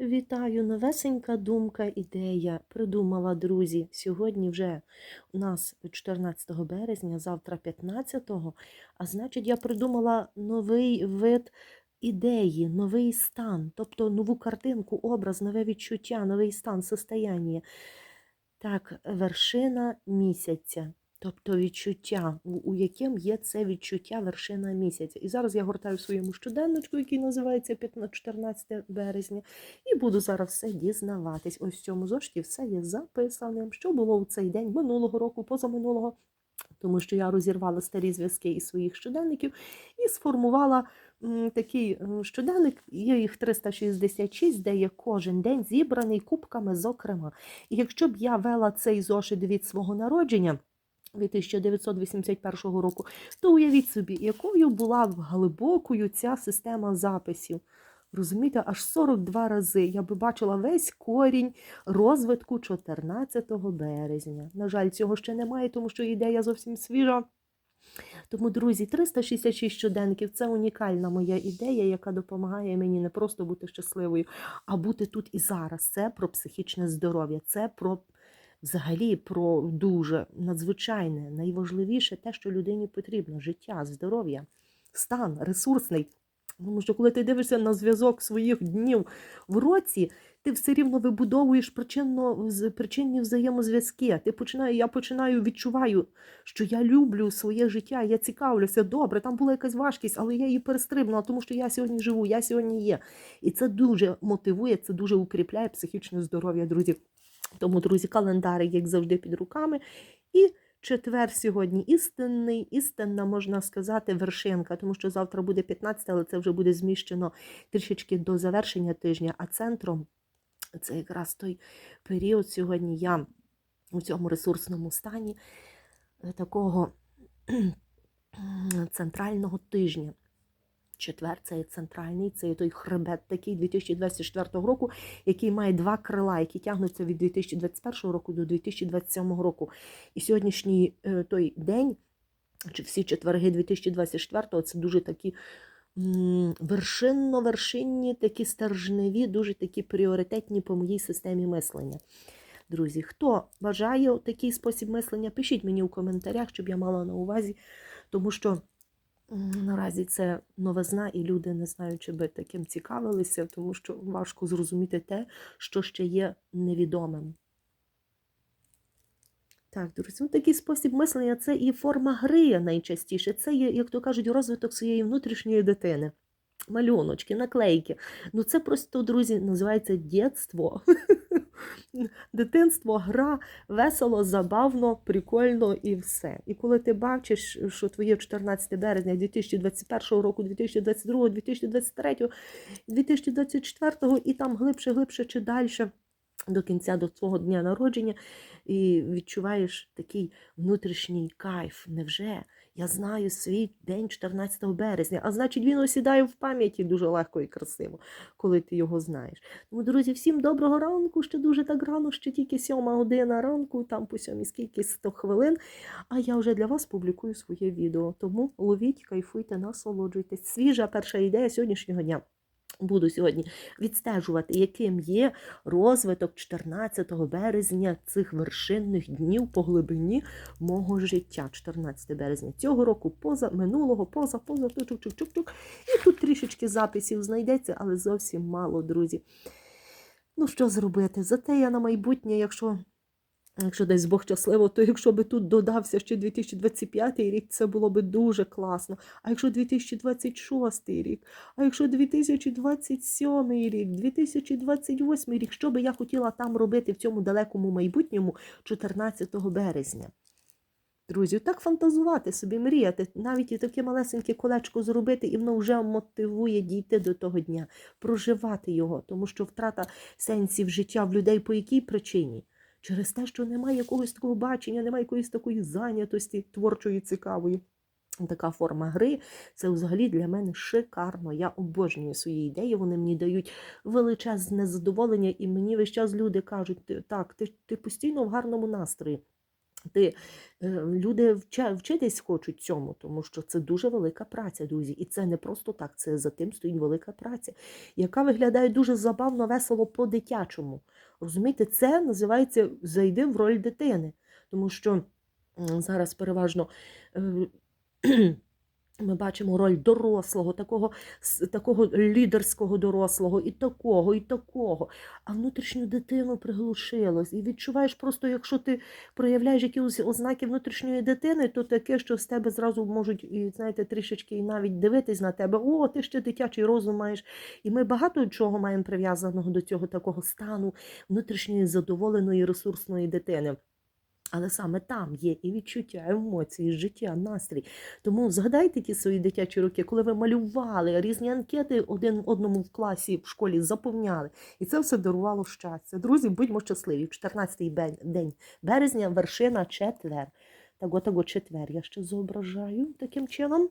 Вітаю, новесенька думка, ідея. Придумала, друзі. Сьогодні вже у нас 14 березня, завтра 15-го. А значить, я придумала новий вид ідеї, новий стан, тобто нову картинку, образ, нове відчуття, новий стан, состояння. Так, вершина місяця. Тобто відчуття, у у яким є це відчуття вершина місяця. І зараз я гортаю в своєму щоденничку, який називається 14 березня, і буду зараз все дізнаватись. Ось в цьому зошиті все є записаним, що було в цей день минулого року, позаминулого, тому що я розірвала старі зв'язки із своїх щоденників і сформувала такий щоденник, є їх 366, де є кожен день зібраний кубками, зокрема. І якщо б я вела цей зошит від свого народження, від 1981 року, то уявіть собі, якою була глибокою ця система записів. Розумієте, аж 42 рази я би бачила весь корінь розвитку 14 березня. На жаль, цього ще немає, тому що ідея зовсім свіжа. Тому, друзі, 366 щоденників це унікальна моя ідея, яка допомагає мені не просто бути щасливою, а бути тут і зараз. Це про психічне здоров'я, це про взагалі про дуже надзвичайне, найважливіше те, що людині потрібно: життя, здоров'я, стан, ресурсний. Тому що коли ти дивишся на зв'язок своїх днів в році, ти все рівно вибудовуєш причинно, причинні взаємозв'язки. Ти починаю, я починаю відчуваю, що я люблю своє життя, я цікавлюся, добре, там була якась важкість, але я її перестрибнула, тому що я сьогодні живу, я сьогодні є. І це дуже мотивує, це дуже укріпляє психічне здоров'я, друзі. Тому, друзі, календарик, як завжди, під руками. І четвер сьогодні істинний, істинна, можна сказати, вершинка, тому що завтра буде 15, але це вже буде зміщено трішечки до завершення тижня, а центром це якраз той період сьогодні я у цьому ресурсному стані е, такого центрального тижня. Четвер це є центральний, це є той хребет такий 2024 року, який має два крила, які тягнуться від 2021 року до 2027 року. І сьогоднішній е, той день, чи всі четверги 2024-го, це дуже такі вершинно-вершинні, такі стержневі, дуже такі пріоритетні по моїй системі мислення. Друзі, хто бажає такий спосіб мислення, пишіть мені у коментарях, щоб я мала на увазі, тому що. Наразі це новизна, і люди не знають, чи би таким цікавилися, тому що важко зрозуміти те, що ще є невідомим. Так, друзі, ну, такий спосіб мислення це і форма гри найчастіше. Це є, як то кажуть, розвиток своєї внутрішньої дитини. Малюночки, наклейки. Ну, це просто, друзі, називається дєтство. Дитинство, гра, весело, забавно, прикольно і все. І коли ти бачиш, що твоє 14 березня 2021 року, 2022, 2023, 2024 і там глибше, глибше чи далі до кінця до свого дня народження, і відчуваєш такий внутрішній кайф. Невже? Я знаю свій день 14 березня, а значить, він осідає в пам'яті дуже легко і красиво, коли ти його знаєш. Тому, друзі, всім доброго ранку, ще дуже так рано, ще тільки сьома година ранку, там по сьомій скільки 100 хвилин. А я вже для вас публікую своє відео. Тому ловіть, кайфуйте, насолоджуйтесь. Свіжа перша ідея сьогоднішнього дня. Буду сьогодні відстежувати, яким є розвиток 14 березня цих вершинних днів по глибині мого життя. 14 березня цього року, поза минулого, поза, поза, чук-чук-чук-чук. І тут трішечки записів знайдеться, але зовсім мало, друзі. Ну, що зробити? Зате я на майбутнє, якщо. Якщо десь Бог щасливо, то якщо би тут додався ще 2025 рік, це було би дуже класно. А якщо 2026 рік, а якщо 2027 рік, 2028 рік, що би я хотіла там робити в цьому далекому майбутньому 14 березня? Друзі, так фантазувати собі, мріяти, навіть і таке малесеньке колечко зробити, і воно вже мотивує дійти до того дня, проживати його, тому що втрата сенсів життя в людей по якій причині? Через те, що немає якогось такого бачення, немає якоїсь такої зайнятості творчої, цікавої. Така форма гри це взагалі для мене шикарно. Я обожнюю свої ідеї. Вони мені дають величезне задоволення, і мені весь час люди кажуть: так, ти, ти постійно в гарному настрої. Ти, е, люди вчитись хочуть цьому, тому що це дуже велика праця, друзі. І це не просто так, це за тим стоїть велика праця, яка виглядає дуже забавно, весело по-дитячому. Розумієте, це називається зайди в роль дитини. Тому що зараз переважно. Ми бачимо роль дорослого, такого, такого лідерського дорослого, і такого, і такого. А внутрішню дитину приглушилось. І відчуваєш просто, якщо ти проявляєш якісь ознаки внутрішньої дитини, то таке, що з тебе зразу можуть, знаєте, трішечки і навіть дивитись на тебе. О, ти ще дитячий розум маєш. І ми багато чого маємо прив'язаного до цього такого стану внутрішньої задоволеної ресурсної дитини. Але саме там є і відчуття, емоції, життя, настрій. Тому згадайте ті свої дитячі роки, коли ви малювали різні анкети один одному в класі в школі заповняли. І це все дарувало щастя. Друзі, будьмо щасливі. 14-й день березня, вершина четвер. Так от, от четвер я ще зображаю таким чином.